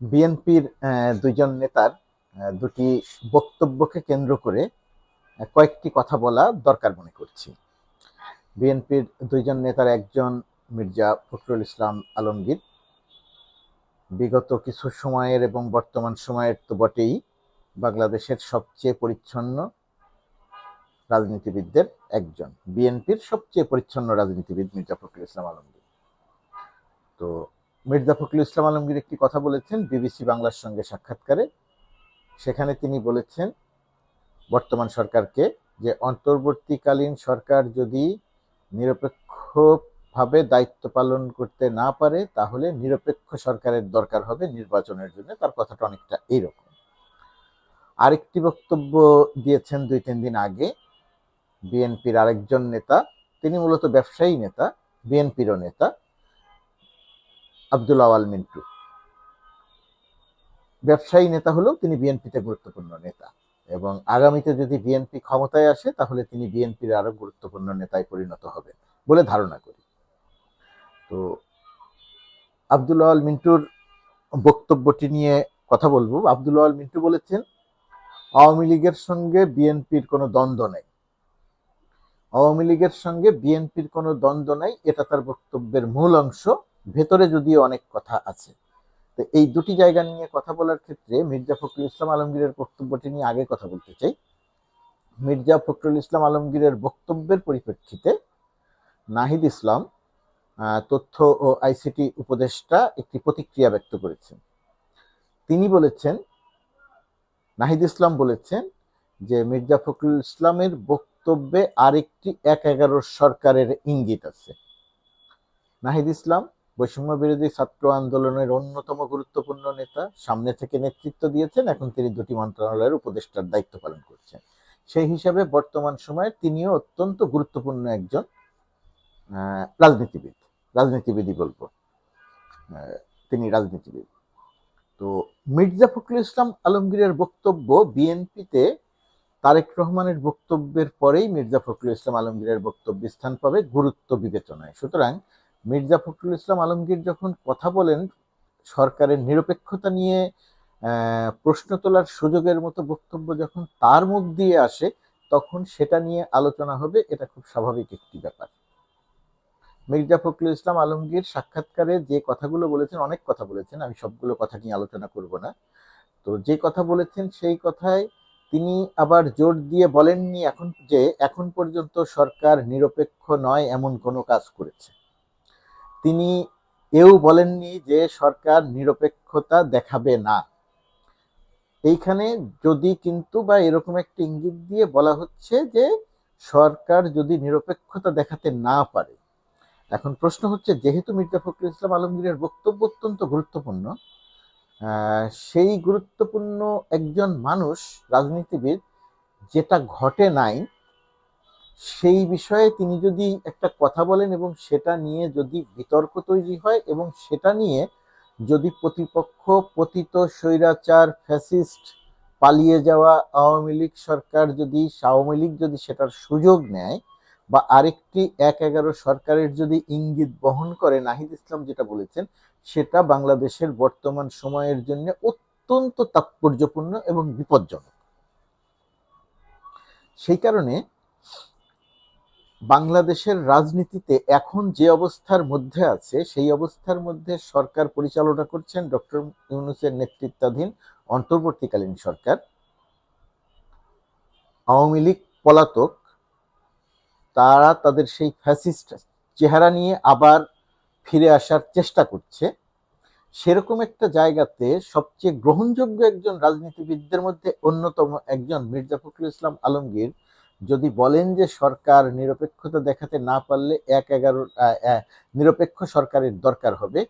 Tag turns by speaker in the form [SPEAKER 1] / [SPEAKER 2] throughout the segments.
[SPEAKER 1] বিএনপির দুইজন নেতার দুটি বক্তব্যকে কেন্দ্র করে কয়েকটি কথা বলা দরকার মনে করছি। বিএনপির দুইজন নেতার একজন মির্জা ফখরুল ইসলাম আলমগীর। বিগত কিছু সময়ের এবং বর্তমান সময়ের তো বটেই বাংলাদেশের সবচেয়ে পরিচ্ছন্ন রাজনীতিবিদদের একজন। বিএনপির সবচেয়ে পরিচ্ছন্ন রাজনীতিবিদ মির্জা ফখরুল ইসলাম আলমগীর। তো মির্জা ফখরুল ইসলাম আলমগীর একটি কথা বলেছেন, বিবিসি বাংলার সঙ্গে সাক্ষাৎকারে। সেখানে তিনি বলেছেন, বর্তমান সরকারকে যে অন্তর্বর্তীকালীন সরকার যদি নিরপেক্ষভাবে দায়িত্ব পালন করতে না পারে, তাহলে নিরপেক্ষ সরকারের দরকার হবে নির্বাচনের জন্য। তার কথাটা অনেকটা এইরকম। আরেকটি বক্তব্য দিয়েছেন দুই, তিন দিন আগে বিএনপির আরেকজন নেতা, তিনি মূলত ব্যবসায়ী নেতা, বিএনপিরও নেতা। আব্দুল আওয়াল মিন্টু। ব্যবসায়ী নেতা হলেও তিনি বিএনপিতে গুরুত্বপূর্ণ নেতা এবং আগামীতে যদি বিএনপি ক্ষমতায় আসে, তাহলে তিনি বিএনপির আরও গুরুত্বপূর্ণ নেতায় পরিণত হবে বলে ধারণা করি। তো আব্দুল আওয়াল মিন্টুর বক্তব্যটি নিয়ে কথা বলব। আব্দুল আওয়াল মিন্টু বলেছেন, আওয়ামী লীগের সঙ্গে বিএনপির কোনো দ্বন্দ্ব নেই। আওয়ামী লীগের সঙ্গে বিএনপির কোনো দ্বন্দ্ব নাই, এটা তার বক্তব্যের মূল অংশ। ভেতরে যদিও অনেক কথা আছে। তো এই দুটি জায়গা নিয়ে কথা বলার ক্ষেত্রে মির্জা ফখরুল ইসলাম আলমগীরের বক্তব্যটি নিয়ে আগে কথা বলতে চাই। মির্জা ফখরুল ইসলাম আলমগীরের বক্তব্যের পরিপ্রেক্ষিতে নাহিদ ইসলাম তথ্য ও আইসিটি উপদেষ্টা একটি প্রতিক্রিয়া ব্যক্ত করেছেন। তিনি বলেছেন, নাহিদ ইসলাম বলেছেন যে মির্জা ফখরুল ইসলামের বক্তব্যে আরেকটি এক এগারোর সরকারের ইঙ্গিত আছে। নাহিদ ইসলাম বৈষম্য বিরোধী ছাত্র আন্দোলনের অন্যতম গুরুত্বপূর্ণ নেতা সামনে থেকে নেতৃত্ব দিয়েছেন। এখন তিনি দুটি মন্ত্রণালয়ের উপদেষ্টার দায়িত্ব পালন করছেন। সেই হিসাবে বর্তমান সময়ে তিনিও অত্যন্ত গুরুত্বপূর্ণ একজন রাজনীতিবিদ। রাজনীতিবিদই বলব। তিনি রাজনীতিবিদ। তো মির্জা ফখরুল ইসলাম আলমগীরের বক্তব্য বিএনপিতে তারেক রহমানের বক্তব্যের পরেই মির্জা ফখরুল ইসলাম আলমগীরের বক্তব্য স্থান পাবে গুরুত্ব বিবেচনায়। সুতরাং মির্জা ফখরুল ইসলাম আলমগীর যখন কথা বলেন, সরকারের নিরপেক্ষতা নিয়ে প্রশ্ন তোলার সুযোগের মতো বক্তব্য যখন তার মুখ দিয়ে আসে, তখন সেটা নিয়ে আলোচনা হবে, এটা খুব স্বাভাবিক একটি ব্যাপার। মির্জা ফখরুল ইসলাম আলমগীর সাক্ষাৎকারে যে কথাগুলো বলেছেন, অনেক কথা বলেছেন, আমি সবগুলো কথা নিয়ে আলোচনা করব না। তো যে কথা বলেছেন, সেই কথায় তিনি আবার জোর দিয়ে বলেননি এখন যে, এখন পর্যন্ত সরকার নিরপেক্ষ নয়, এমন কোনো কাজ করেছে। তিনি এও বলেননি যে সরকার নিরপেক্ষতা দেখাবে না। এইখানে যদি কিন্তু বা এরকম একটা ইঙ্গিত দিয়ে বলা হচ্ছে যে সরকার যদি নিরপেক্ষতা দেখাতে না পারে। এখন প্রশ্ন হচ্ছে, যেহেতু মির্জা ফখরুল ইসলাম আলমগীরের বক্তব্য অত্যন্ত গুরুত্বপূর্ণ সেই গুরুত্বপূর্ণ একজন মানুষ রাজনীতিবিদ, যেটা ঘটে নাই সেই বিষয়ে তিনি যদি একটা কথা বলেন এবং সেটা নিয়ে যদি বিতর্ক তৈরি হয় এবং সেটা নিয়ে যদি প্রতিপক্ষ, পতিত, স্বৈরাচার, ফ্যাসিস্ট পালিয়ে যাওয়া আওয়ামী লীগ সরকার যদি, আওয়ামী লীগ যদি সেটার সুযোগ নেয় বা আরেকটি এক এগারো সরকারের যদি ইঙ্গিত বহন করে, নাহিদ ইসলাম যেটা বলেছেন, সেটা বাংলাদেশের বর্তমান সময়ের জন্য অত্যন্ত তাৎপর্যপূর্ণ এবং বিপজ্জনক। সেই কারণে বাংলাদেশের রাজনীতিতে এখন যে অবস্থার মধ্যে আছে, সেই অবস্থার মধ্যে সরকার পরিচালনা করছেন ডক্টর ইউনুসের নেতৃত্বাধীন অন্তর্বর্তীকালীন সরকার। আওয়ামী লীগ পলাতক, তারা তাদের সেই ফ্যাসিস্ট চেহারা নিয়ে আবার ফিরে আসার চেষ্টা করছে। সেরকম একটা জায়গাতে সবচেয়ে গ্রহণযোগ্য একজন রাজনীতিবিদদের মধ্যে অন্যতম একজন মির্জা ফখরুল ইসলাম আলমগীর যদি বলেন যে সরকার নিরপেক্ষতা দেখাতে না পারলে এক এগারো নিরপেক্ষ সরকারের দরকার হবে,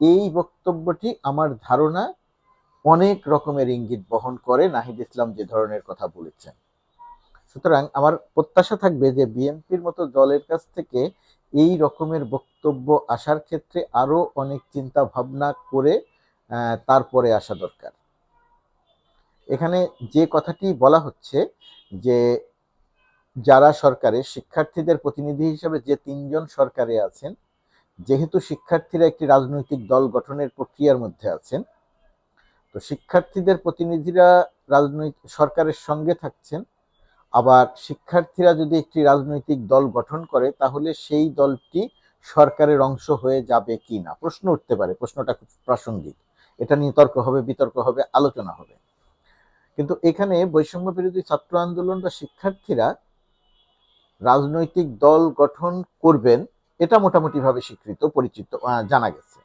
[SPEAKER 1] এই বক্তব্যটি আমার ধারণা অনেক রকমের ইঙ্গিত বহন করে। নাহিদ ইসলাম যে ধরনের কথা বলেছেন। সুতরাং আমার প্রত্যাশা থাকবে যে বিএনপির মতো দলের কাছ থেকে এই রকমের বক্তব্য আসার ক্ষেত্রে আরও অনেক চিন্তা ভাবনা করে তারপরে আসা দরকার। এখানে যে কথাটি বলা হচ্ছে যে যারা সরকারে, শিক্ষার্থীদের প্রতিনিধি হিসেবে যে তিনজন সরকারে আছেন, যেহেতু শিক্ষার্থীরা একটি রাজনৈতিক দল গঠনের প্রক্রিয়ার মধ্যে আছেন, তো শিক্ষার্থীদের প্রতিনিধিরা রাজনৈতিক, সরকারের সঙ্গে থাকছেন, আবার শিক্ষার্থীরা যদি একটি রাজনৈতিক দল গঠন করে, তাহলে সেই দলটি সরকারের অংশ হয়ে যাবে কি না? প্রশ্ন উঠতে পারে, প্রশ্নটা খুব প্রাসঙ্গিক। এটা নিয়ে তর্ক হবে, বিতর্ক হবে, আলোচনা হবে। কিন্তু এখানে বৈষম্য বিরোধী ছাত্র আন্দোলন বা শিক্ষার্থীরা রাজনৈতিক দল গঠন করবেন, এটা মোটামুটিভাবে স্বীকৃত, পরিচিত জানা গেছে।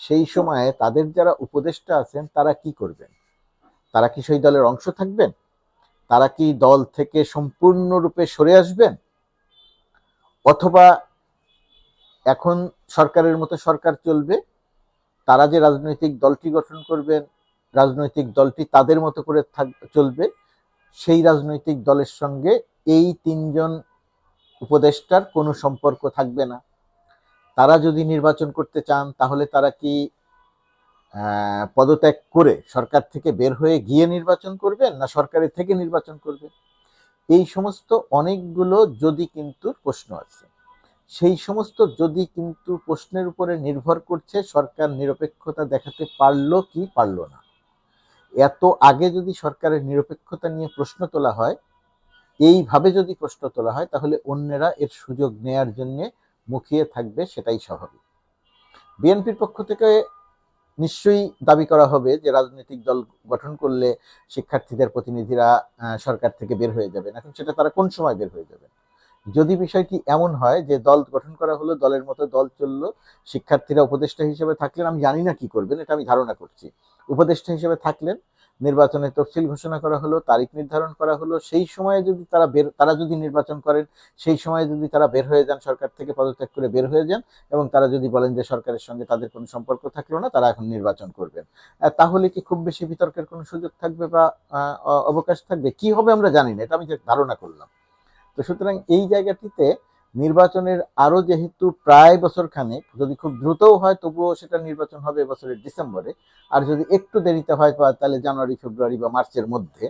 [SPEAKER 1] সেই সময়ে তাদের যারা উপদেষ্টা আছেন, তারা কি করবেন? তারা কি সেই দলের অংশ থাকবেন? তারা কি দল থেকে সম্পূর্ণরূপে সরে আসবেন? অথবা এখন সরকারের মতো সরকার চলবে? তারা যে রাজনৈতিক দলটি গঠন করবেন, রাজনৈতিক দলটি তাদের মতো করে চলবে? সেই রাজনৈতিক দলের সঙ্গে এই তিনজন উপদেষ্টার কোনো সম্পর্ক থাকবে না। তারা যদি নির্বাচন করতে চান, তাহলে তারা কি পদত্যাগ করে সরকার থেকে বের হয়ে গিয়ে নির্বাচন করবেন না সরকারের থেকে নির্বাচন করবেন? এই সমস্ত অনেকগুলো যদি কিন্তু প্রশ্ন আছে। সেই সমস্ত যদি কিন্তু প্রশ্নের উপরে নির্ভর করছে সরকার নিরপেক্ষতা দেখাতে পারল কি পারল না। এত আগে যদি সরকারের নিরপেক্ষতা নিয়ে প্রশ্ন তোলা হয় এইভাবে যদি প্রশ্ন তোলা হয়, তাহলে অন্যেরা এর সুযোগ নেয়ার জন্যে মুখিয়ে থাকবে সেটাই স্বাভাবিক। বিএনপির পক্ষ থেকে নিশ্চয়ই দাবি করা হবে যে রাজনৈতিক দল গঠন করলে শিক্ষার্থীদের প্রতিনিধিরা সরকার থেকে বের হয়ে যাবেন। এখন সেটা তারা কোন সময় বের হয়ে যাবেন? যদি বিষয়টি এমন হয় যে দল গঠন করা হলো, দলের মতো দল চলল, শিক্ষার্থীরা উপদেষ্টা হিসেবে থাকলেন, আমি জানি না কি করবেন, এটা আমি ধারণা করছি। উপদেষ্টা হিসেবে থাকলেন নির্বাচনের তফসিল ঘোষণা করা হলো, তারিখ নির্ধারণ করা হলো, সেই সময়ে যদি তারা বের, তারা যদি নির্বাচন করেন, সেই সময়ে যদি তারা বের হয়ে যান, সরকার থেকে পদত্যাগ করে বের হয়ে যান এবং তারা যদি বলেন যে সরকারের সঙ্গে তাদের কোনো সম্পর্ক থাকল না, তারা এখন নির্বাচন করবেন। তাহলে কি খুব বেশি বিতর্কের কোনো সুযোগ থাকবে বা অবকাশ থাকবে? কি হবে আমরা জানি না, এটা আমি ধারণা করলাম। তো সুতরাং এই জায়গাটিতে নির্বাচনের আরও যেহেতু প্রায় বছর খানেক, যদি খুব দ্রুতও হয় তবুও সেটা নির্বাচন হবে এবছরের ডিসেম্বরে। আর যদি একটু দেরিতে হয় তাহলে জানুয়ারি, ফেব্রুয়ারি বা মার্চের মধ্যে,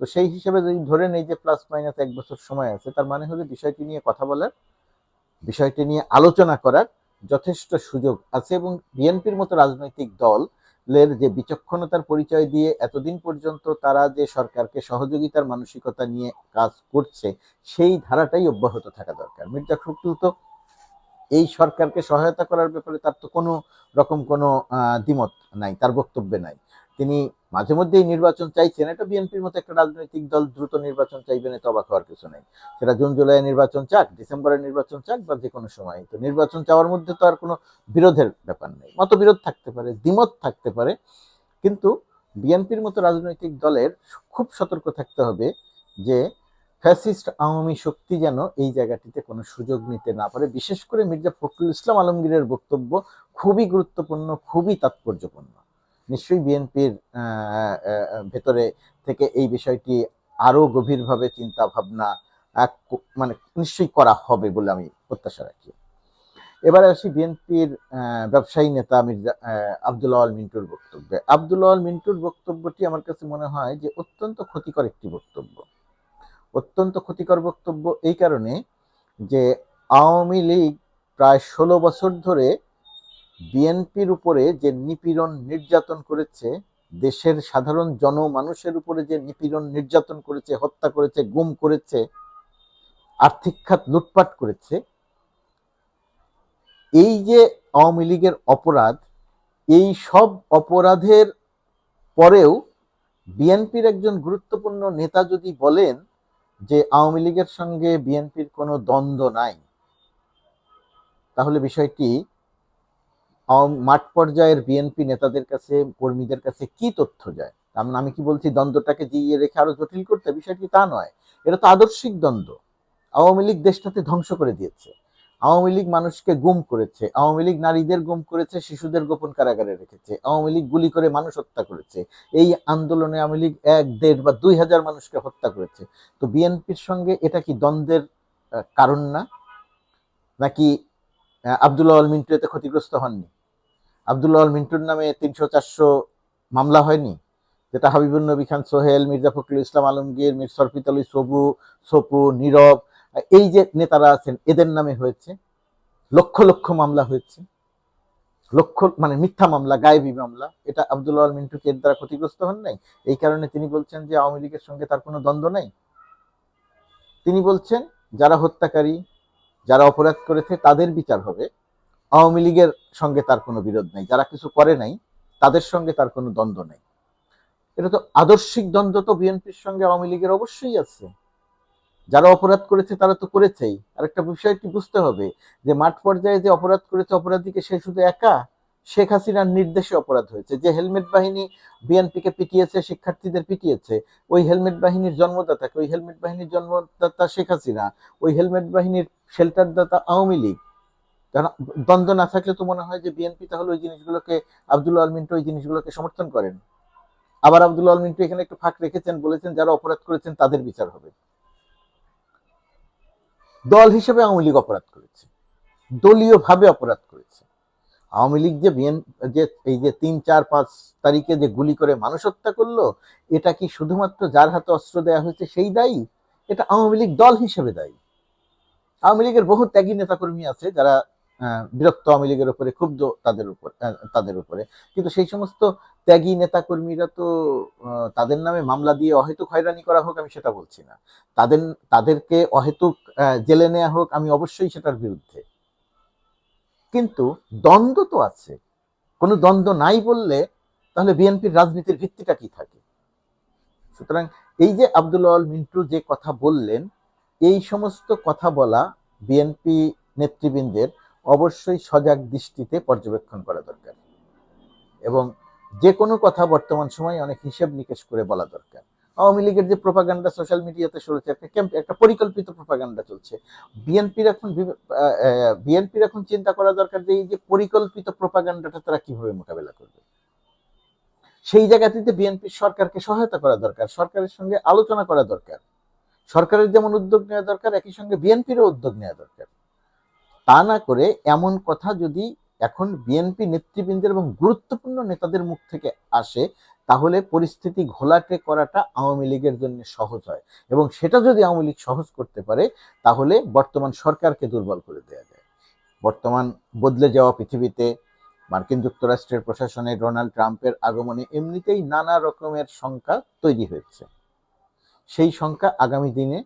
[SPEAKER 1] তো সেই হিসেবে যদি ধরে নেই যে প্লাস মাইনাস এক বছর সময় আছে, তার মানে হলো বিষয়টি নিয়ে কথা বলার, বিষয়টি নিয়ে আলোচনা করার যথেষ্ট সুযোগ আছে এবং বিএনপির মতো রাজনৈতিক দলের যে বিচক্ষণতার পরিচয় দিয়ে এতদিন পর্যন্ত তারা যে সরকারকে সহযোগিতার মানসিকতা নিয়ে কাজ করছে, সেই ধারাটাই অব্যাহত থাকা দরকার। মির্জা ফখরুল তো এই সরকারকে সহায়তা করার ব্যাপারে তার তো কোনো রকম কোনো দ্বিমত নাই, তার বক্তব্যে নাই। তিনি মাঝে মধ্যেই নির্বাচন চাইছেন। এটা বিএনপির মতো একটা রাজনৈতিক দল দ্রুত নির্বাচন চাইবেন এতে অবাক হওয়ার কিছু নেই। সেটা জুন, জুলাই নির্বাচন চাক, ডিসেম্বরের নির্বাচন চাক বা যে কোনো সময়। তো নির্বাচন চাওয়ার মধ্যে তো আর কোনো বিরোধের ব্যাপার নেই। মতবিরোধ থাকতে পারে, দ্বিমত থাকতে পারে, কিন্তু বিএনপির মতো রাজনৈতিক দলের খুব সতর্ক থাকতে হবে যে ফ্যাসিস্ট আওয়ামী শক্তি যেন এই জায়গাটিতে কোনো সুযোগ নিতে না পারে। বিশেষ করে মির্জা ফখরুল ইসলাম আলমগীরের বক্তব্য খুবই গুরুত্বপূর্ণ, খুবই তাৎপর্যপূর্ণ। নিশ্চয়ই বিএনপির ভেতরে থেকে এই বিষয়টি আরও গভীরভাবে চিন্তা ভাবনা মানে নিশ্চয়ই করা হবে বলে আমি প্রত্যাশা রাখি। এবারে আসি বিএনপির ব্যবসায়ী নেতা মির্জা আব্দুল্লাহ মিন্টুর বক্তব্যে। আব্দুল্লাহ মিন্টুর বক্তব্যটি আমার কাছে মনে হয় যে অত্যন্ত ক্ষতিকর একটি বক্তব্য। অত্যন্ত ক্ষতিকর বক্তব্য এই কারণে যে আওয়ামী লীগ প্রায় ষোলো বছর ধরে বিএনপির উপরে যে নিপীড়ন নির্যাতন করেছে, দেশের সাধারণ জনমানুষের উপরে যে নিপীড়ন নির্যাতন করেছে, হত্যা করেছে, গুম করেছে, আর্থিক খাত লুটপাট করেছে, এই যে আওয়ামী লীগের অপরাধ, এই সব অপরাধের পরেও বিএনপির একজন গুরুত্বপূর্ণ নেতা যদি বলেন যে আওয়ামী লীগের সঙ্গে বিএনপির কোনো দ্বন্দ্ব নাই, তাহলে বিষয়টি মাঠ পর্যায়ের বিএনপি নেতাদের কাছে, কর্মীদের কাছে কি তথ্য যায়? তার মানে আমি কি বলছি, দ্বন্দ্বটাকে জিইয়ে রেখে আরও জটিল করতে? বিষয়টি তা নয়। এটা তো আদর্শিক দ্বন্দ্ব। আওয়ামী লীগ দেশটাতে ধ্বংস করে দিয়েছে। আওয়ামী লীগ মানুষকে গুম করেছে। আওয়ামী লীগ নারীদের গুম করেছে, শিশুদের গোপন কারাগারে রেখেছে। আওয়ামী লীগ গুলি করে মানুষ হত্যা করেছে। এই আন্দোলনে আওয়ামী লীগ এক, দেড় বা দুই হাজার মানুষকে হত্যা করেছে। তো বিএনপির সঙ্গে এটা কি দ্বন্দ্বের কারণ না? নাকি আব্দুল্লাহ মিন্টু এতে ক্ষতিগ্রস্ত হননি? আব্দুল্লাহ মিন্টুর নামে তিনশো চারশো মামলা হয়নি, যেটা হাবিবুল নবী খান, সোহেল, মির্জা ফখরুল ইসলাম, আলমগীর, মির সরফিত আলী, সবু, সপু, নীরব, এই যে নেতারা আছেন, এদের নামে হয়েছে, লক্ষ লক্ষ মামলা হয়েছে, লক্ষ মানে মিথ্যা মামলা, গায়েবী মামলা, এটা আব্দুল আল মিন্টুকে এর দ্বারা ক্ষতিগ্রস্ত হন নাই? এই কারণে তিনি বলছেন যে আওয়ামী লীগের সঙ্গে তার কোনো দ্বন্দ্ব নাই। তিনি বলছেন, যারা হত্যাকারী, যারা অপরাধ করেছে, তাদের বিচার হবে আওয়ামী লীগের সঙ্গে তার কোনো বিরোধ নেই। যারা কিছু করে নাই, তাদের সঙ্গে তার কোনো দ্বন্দ্ব নেই। এটা তো আদর্শিক দ্বন্দ্ব তো বিএনপির সঙ্গে আওয়ামী লীগের অবশ্যই আছে। যারা অপরাধ করেছে, তারা তো করেছেই। আর আরেকটা বিষয়টি বুঝতে হবে, যে মাঠ পর্যায়ে যে অপরাধ করেছে অপরাধীকে সে শুধু একা? শেখ হাসিনার নির্দেশে অপরাধ হয়েছে। যে হেলমেট বাহিনী বিএনপিকে পিটিয়েছে, শিক্ষার্থীদের পিটিয়েছে, ওই হেলমেট বাহিনীর জন্মদাতাকে ওই হেলমেট বাহিনীর জন্মদাতা শেখ হাসিনা, ওই হেলমেট বাহিনীর শেল্টারদাতা আওয়ামী লীগ। কারণ দ্বন্দ্ব না থাকলে তো মনে হয় যে বিএনপি তাহলে ওই জিনিসগুলোকে, আব্দুল আল মিন্টু ওই জিনিসগুলোকে সমর্থন করেন। আবার আব্দুল আল মিন্টু এখানে একটু ফাঁক রেখেছেন, বলেছেন যারা অপরাধ করেছেন তাদের বিচার হবে। দল হিসেবে আওয়ামী লীগ অপরাধ করেছে। দলীয় ভাবে অপরাধ করেছে। আওয়ামী লীগ যে বিএন, যে এই যে তিন, চার, পাঁচ তারিখে যে গুলি করে মানুষ হত্যা করল, এটা কি শুধুমাত্র যার হাতে অস্ত্র দেওয়া হয়েছে সেই দায়ী? এটা আওয়ামী লীগ দল হিসেবে দায়ী। আওয়ামী লীগের বহু ত্যাগী নেতাকর্মী আছে যারা বিরক্ত আওয়ামী লীগের উপরে, ক্ষুব্ধ তাদের উপর তাদের উপরে। কিন্তু সেই সমস্ত ত্যাগী নেতাকর্মীরা তো তাদের নামে মামলা দিয়ে অহেতুক হয়রানি করা হোক, আমি সেটা বলছি না। তাদের, তাদেরকে অহেতুক জেলে নেওয়া হোক, আমি অবশ্যই সেটার বিরুদ্ধে। কিন্তু দ্বন্দ্ব তো আছে। কোনো দ্বন্দ্ব নাই বললে তাহলে বিএনপির রাজনীতির ভিত্তিটা কি থাকে? সুতরাং এই যে আব্দুল আল মিন্টু যে কথা বললেন, এই সমস্ত কথা বলা বিএনপি নেতৃবৃন্দের অবশ্যই সজাগ দৃষ্টিতে পর্যবেক্ষণ করা দরকার। এবং যে কোনো কথা বর্তমান সময়ে অনেক হিসেব নিকেশ করে বলা দরকার। আওয়ামী লীগের যে প্রোপাগান্ডা সোশ্যাল মিডিয়াতে চলছে, একটা ক্যাম্প, একটা পরিকল্পিত প্রোপাগান্ডা চলছে। বিএনপির এখন বিএনপির এখন চিন্তা করা দরকার যে এই যে পরিকল্পিত প্রোপাগান্ডাটা তারা কীভাবে মোকাবেলা করবে। সেই জায়গাটিতে বিএনপির সরকারকে সহায়তা করা দরকার, সরকারের সঙ্গে আলোচনা করা দরকার। সরকারের যেমন উদ্যোগ নেওয়া দরকার, একই সঙ্গে বিএনপিরও উদ্যোগ নেওয়া দরকার। তা না করে এমন কথা যদি এখন বিএনপি নেতৃবৃন্দের এবং গুরুত্বপূর্ণ নেতাদের মুখ থেকে আসে, তাহলে পরিস্থিতি ঘোলাটে করাটা আওয়ামী লীগের জন্য সহজ হয়। এবং সেটা যদি আওয়ামী লীগ সহজ করতে পারে, তাহলে বর্তমান সরকারকে দুর্বল করে দেওয়া যায়। বর্তমান বদলে যাওয়া পৃথিবীতে মার্কিন যুক্তরাষ্ট্রের প্রশাসনে ডোনাল্ড ট্রাম্পের আগমনে এমনিতেই নানা রকমের সংখ্যা তৈরি হয়েছে। সেই সংখ্যা আগামী দিনে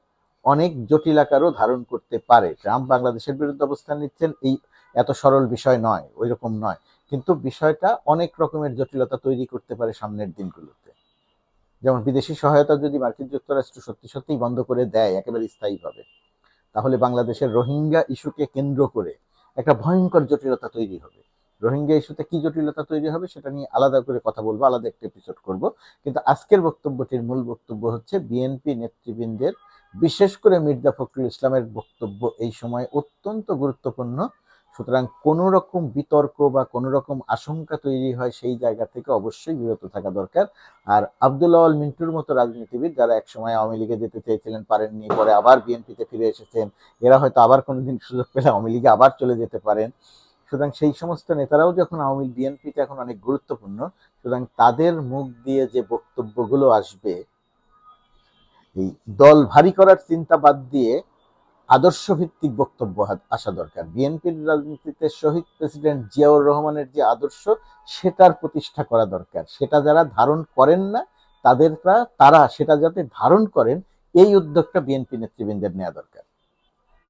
[SPEAKER 1] অনেক জটিল আকারও ধারণ করতে পারে। ট্রাম্প বাংলাদেশের বিরুদ্ধে অবস্থান নিচ্ছেন এই এত সরল বিষয় নয়, ওই রকম নয়। কিন্তু বিষয়টা অনেক রকমের জটিলতা তৈরি করতে পারে সামনের দিনগুলোতে। যেমন বিদেশি সহায়তা যদি মার্কিন যুক্তরাষ্ট্র সত্যি সত্যিই বন্ধ করে দেয়, একেবারে স্থায়ীভাবে, তাহলে বাংলাদেশের রোহিঙ্গা ইস্যুকে কেন্দ্র করে একটা ভয়ঙ্কর জটিলতা তৈরি হবে। রোহিঙ্গা ইস্যুতে কি জটিলতা তৈরি হবে সেটা নিয়ে আলাদা করে কথা বলব, আলাদা একটা এপিসোড করব। কিন্তু আজকের বক্তব্যটির মূল বক্তব্য হচ্ছে বিএনপি নেতৃবৃন্দের, বিশেষ করে মির্জা ফখরুল ইসলামের বক্তব্য এই সময় অত্যন্ত গুরুত্বপূর্ণ। সুতরাং কোনো রকম বিতর্ক বা কোনো রকম আশঙ্কা তৈরি হয় সেই জায়গা থেকে অবশ্যই বিরত থাকা দরকার। আর আব্দুল্লাহ আল মিন্টুর মতো রাজনীতিবিদ যারা একসময় আওয়ামী লীগে যেতে চেয়েছিলেন পারেননি, পরে আবার বিএনপিতে ফিরে এসেছেন, এরা হয়তো আবার কোনোদিন সুযোগ পেলে আওয়ামী লীগে আবার চলে যেতে পারেন। সুতরাং সেই সমস্ত নেতারাও যখন আওয়ামী বিএনপিতে এখন অনেক গুরুত্বপূর্ণ, সুতরাং তাদের মুখ দিয়ে যে বক্তব্যগুলো আসবে, এই দল ভারী করার চিন্তা বাদ দিয়ে আদর্শ ভিত্তিক বক্তব্য আসা দরকার। বিএনপির রাজনীতিতে শহীদ প্রেসিডেন্ট জিয়াউর রহমানের যে আদর্শ, সেটার প্রতিষ্ঠা করা দরকার। সেটা যারা ধারণ করেন না তাদের তারা সেটা যাতে ধারণ করেন, এই উদ্যোগটা বিএনপি নেতৃবৃন্দের নেওয়া দরকার।